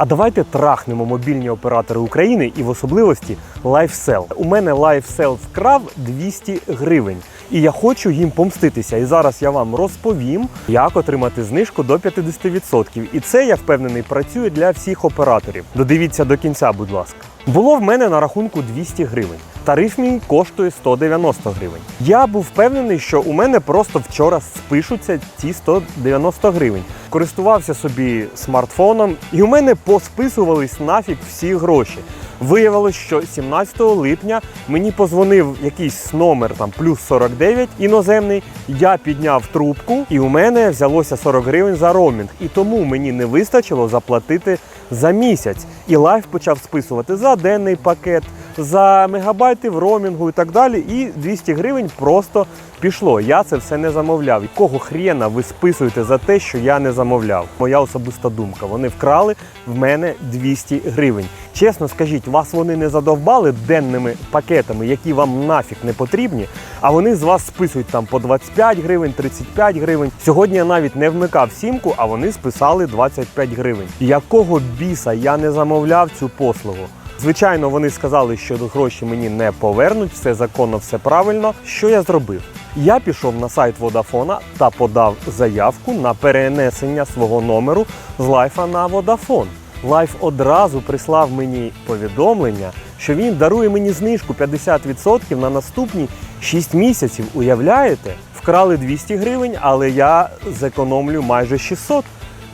А давайте трахнемо мобільні оператори України і в особливості LifeSell. У мене LifeSell вкрав 200 гривень. І я хочу їм помститися. І зараз я вам розповім, як отримати знижку до 50%. І це, я впевнений, працює для всіх операторів. Додивіться до кінця, будь ласка. Було в мене на рахунку 200 гривень. Тариф мій коштує 190 гривень. Я був впевнений, що у мене просто вчора спишуться ці 190 гривень. Користувався собі смартфоном, і у мене посписувались нафіг всі гроші. Виявилось, що 17 липня мені позвонив якийсь номер там плюс 49 іноземний. Я підняв трубку, і у мене взялося 40 гривень за роумінг. І тому мені не вистачило заплатити за місяць. І лайф почав списувати за денний пакет, за мегабайти в роумінгу і так далі. І 200 гривень просто пішло. Я це все не замовляв. Якого хрена ви списуєте за те, що я не замовляв? Моя особиста думка. Вони вкрали в мене 200 гривень. Чесно скажіть, вас вони не задовбали денними пакетами, які вам нафіг не потрібні, а вони з вас списують там по 25 гривень, 35 гривень. Сьогодні я навіть не вмикав сімку, а вони списали 25 гривень. Якого біса я не замовляв цю послугу? Звичайно, вони сказали, що гроші мені не повернуть, все законно, все правильно. Що я зробив? Я пішов на сайт Водафона та подав заявку на перенесення свого номеру з лайфа на Водафон. Лайф одразу прислав мені повідомлення, що він дарує мені знижку 50% на наступні 6 місяців. Уявляєте? Вкрали 200 гривень, але я зекономлю майже 600.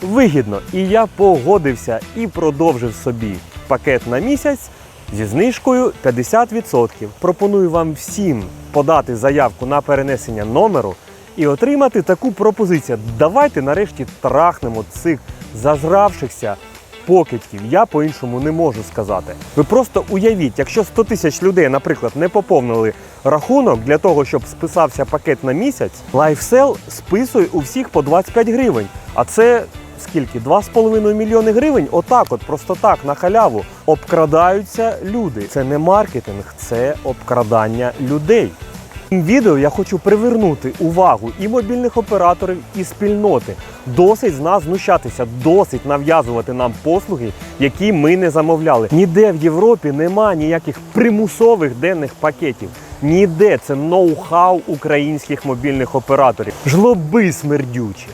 Вигідно. І я погодився і продовжив собі пакет на місяць зі знижкою 50%. Пропоную вам всім подати заявку на перенесення номеру і отримати таку пропозицію. Давайте нарешті трахнемо цих зажравшихся покидьків. Я по-іншому не можу сказати. Ви просто уявіть, якщо 100 тисяч людей, наприклад, не поповнили рахунок для того, щоб списався пакет на місяць, LifeSell списує у всіх по 25 гривень. А це скільки? 2,5 мільйони гривень? Отак, от просто так, на халяву. Обкрадаються люди. Це не маркетинг, це обкрадання людей. Цим відео я хочу привернути увагу і мобільних операторів, і спільноти. Досить з нас знущатися, досить нав'язувати нам послуги, які ми не замовляли. Ніде в Європі нема ніяких примусових денних пакетів. Ніде це ноу-хау українських мобільних операторів. Жлоби смердючі.